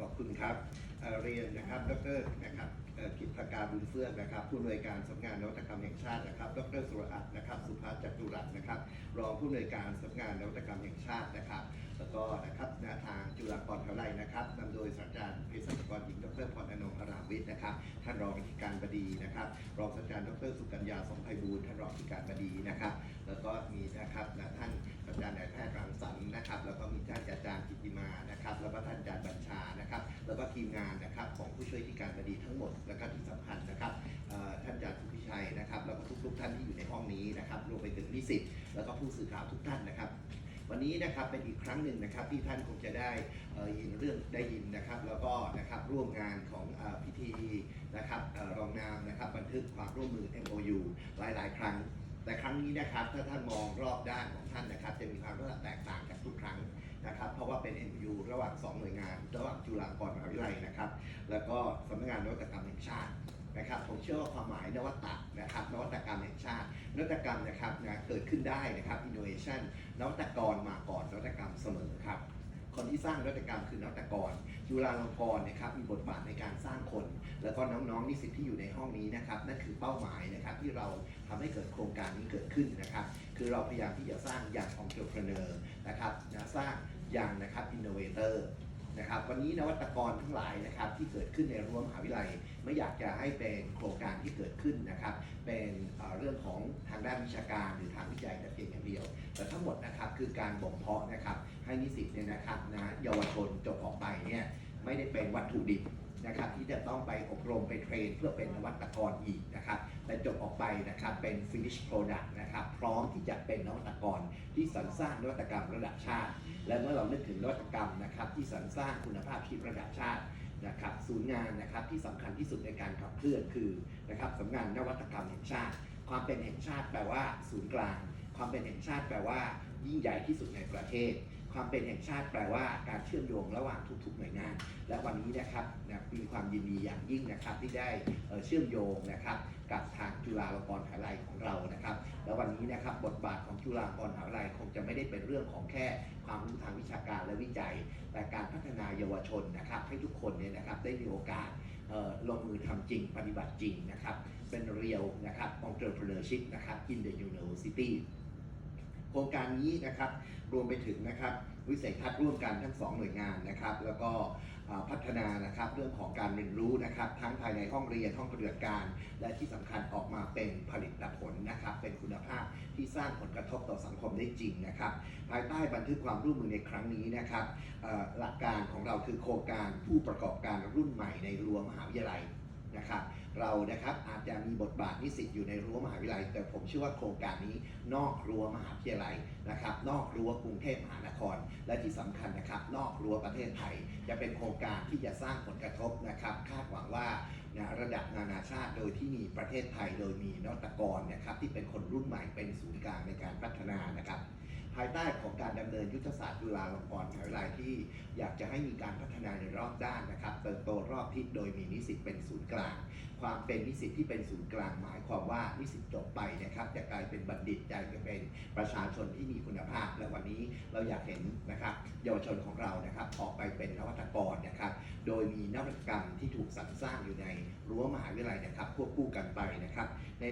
ขอบคุณครับเเรียนนะครับ ดรนะครับกิตการบุญเฟื่องนะครับผู้อำนวยการสำนักงานนวัตกรรมแห่งชาตินะครับ ดรสุรอัตนะครับ สุภาพจัตุรัตน์นะครับ รองผู้อำนวยการสำนักงานนวัตกรรมแห่งชาตินะครับ แล้วก็นะครับทางจุฬาภรณ์เทาไลนะครับนำโดยศาสตราจารย์เภสัชกรหญิง ดรพรอนงค์อารามวิทย์นะครับ ท่านรองอธิการบดีนะครับ รองศาสตราจารย์ ดรสุกัญญาสมไพบูลย์ท่านรองอธิการบดีนะครับ แล้วก็มีนะครับท่านอาจารย์นายแพทย์รังสรรค์นะครับ แล้วก็มีท่านอาจารย์กิติมานะครับ แล้วก็ท่านอาจารย์บัญชา ทีมงานนะครับของผู้ช่วยที่การบดีทั้งหมดแล้วก็ที่สำคัญนะครับท่านอาจารย์สุพิชัยนะครับแล้วก็ทุกๆท่านที่อยู่ในห้องนี้นะครับรวมไปถึงนิสิตแล้วก็ผู้สื่อข่าวทุกท่านนะครับวันนี้นะครับเป็นอีกครั้งหนึ่งนะครับที่ท่านคงจะได้เอ่อยินเรื่องได้ยินนะครับ แล้วก็นะครับร่วมงานของพิธีนะครับรองนามนะครับบันทึกความร่วมมือ MOU หลาย ๆ ครั้ง แต่ครั้งนี้นะครับถ้าท่านมองรอบด้านของท่านนะครับ จะมีความแตกต่างจากทุกครั้ง เพราะว่าเป็น MU ระหว่าง 2 หน่วยงาน ระหว่างจุฬาภรณ์มหาวิทยาลัยนะครับ แล้วก็สำนักงานนวัตกรรมแห่งชาตินะครับผมเชื่อว่าความหมายนวัตนะครับนวัตกรรมแห่งชาติ นวัตกรรมนะครับนะเกิดขึ้นได้นะครับ innovation นวัตกรมาก่อนนวัตกรรมเสมอครับคนที่สร้างนวัตกรรมคือนวัตกรจุฬาลงกรณ์นะครับมีบทบาทในการสร้างคน แล้วก็น้องๆนิสิตที่อยู่ในห้องนี้นะครับนั่นคือเป้าหมายนะครับที่เราทำให้เกิดโครงการนี้เกิดขึ้นนะครับ คือเราพยายามที่จะสร้างอย่าง entrepreneur นะครับนะสร้าง ยังนะครับอินโนเวเตอร์นะครับวันนี้นวัตกรทั้งหลายนะครับที่เกิดขึ้นในรั้วมหาวิทยาลัย ไม่อยากจะให้เป็นโครงการที่เกิดขึ้นนะครับเป็นเอ่อเรื่องของทางด้านวิชาการหรือทางวิจัยแต่เพียงอย่างเดียว แต่ทั้งหมดนะครับคือการบ่มเพาะนะครับให้นิสิตเนี่ยนะครับนะเยาวชนจบออกไปเนี่ย ไม่ได้เป็นวัตถุดิบนะครับที่จะต้องไปอบรมไปเทรนเพื่อเป็นนวัตกรอีกนะครับแต่จบออกไปนะครับเป็น finish product นะครับพร้อมที่จะเป็นนวัตกรที่สรรสร้างนวัตกรรมระดับชาติ และเมื่อเรานึกถึงนวัตกรรมนะครับที่สรรสร้างคุณภาพชีวิตระดับชาตินะครับศูนย์งานนะครับที่สำคัญที่สุดในการขับเคลื่อนคือนะครับสำนักงานนวัตกรรมแห่งชาติ ความเป็นแห่งชาติแปลว่าศูนย์กลาง ความเป็นแห่งชาติแปลว่า ยิ่งใหญ่ที่สุดในประเทศ ความเป็นแห่งชาติแปลว่าการเชื่อมโยงระหว่างทุกๆหน่วยงาน และวันนี้นะครับนะมีความยินดีอย่างยิ่งนะครับที่ได้เชื่อมโยงนะครับกับทางจุฬาลงกรณ์มหาวิทยาลัยของเรานะครับ แล้ววันนี้นะครับบทบาทของจุฬาลงกรณ์มหาวิทยาลัยคงจะไม่ได้เป็นเรื่องของแค่ความรู้ทางวิชาการและวิจัย แต่การพัฒนาเยาวชนนะครับให้ทุกคนเนี่ยนะครับได้มีโอกาสลงมือทำจริงปฏิบัติจริงนะครับเป็นเรียวนะครับ entrepreneurship นะครับ in the university โครงการนี้นะครับรวมไปถึงนะครับวิสัยทัศน์ร่วมกันทั้งสองหน่วยงานนะครับ แล้วก็พัฒนานะครับเรื่องของการเรียนรู้นะครับ ทั้งภายในห้องเรียนห้องปฏิบัติการ และที่สำคัญออกมาเป็นผลิตผลนะครับ เป็นคุณภาพที่สร้างผลกระทบต่อสังคมได้จริงนะครับ ภายใต้บันทึกความร่วมมือในครั้งนี้นะครับหลักการของเราคือโครงการผู้ประกอบการรุ่นใหม่ในรั้วมหาวิทยาลัย นะครับเรานะครับอาจจะมีบทบาทนิสิตอยู่ในรั้วมหาวิทยาลัย แต่ผมเชื่อว่าโครงการนี้นอกรั้วมหาวิทยาลัยนะครับนอกรั้วกรุงเทพมหานคร และที่สำคัญนะครับนอกรั้วประเทศไทย จะเป็นโครงการที่จะสร้างผลกระทบนะครับคาดหวังว่านะระดับนานาชาติโดยที่มีประเทศไทยโดยมีนวัตกรนะครับที่เป็นคนรุ่นใหม่เป็นศูนย์กลางในการพัฒนานะครับ ภายใต้ของการดำเนินยุทธศาสตร์จุฬาลงกรณ์มหาวิทยาลัยที่อยากจะให้มีการพัฒนาในรอบด้านนะครับเติบโตรอบทิศโดยมีนิสิตเป็นศูนย์กลาง ความเป็นนิสิตที่เป็นศูนย์กลาง หมายความว่านิสิตจบไปนะครับจะกลายเป็นบัณฑิตจะกลายเป็นประชาชนที่มีคุณภาพ และวันนี้เราอยากเห็นนะครับเยาวชนของเรานะครับออกไปเป็นนวัตกรนะครับโดยมีนวัตกรรมที่ถูกสรรสร้างอยู่ในรั้วมหาวิทยาลัยนะครับควบคู่กันไปนะครับใน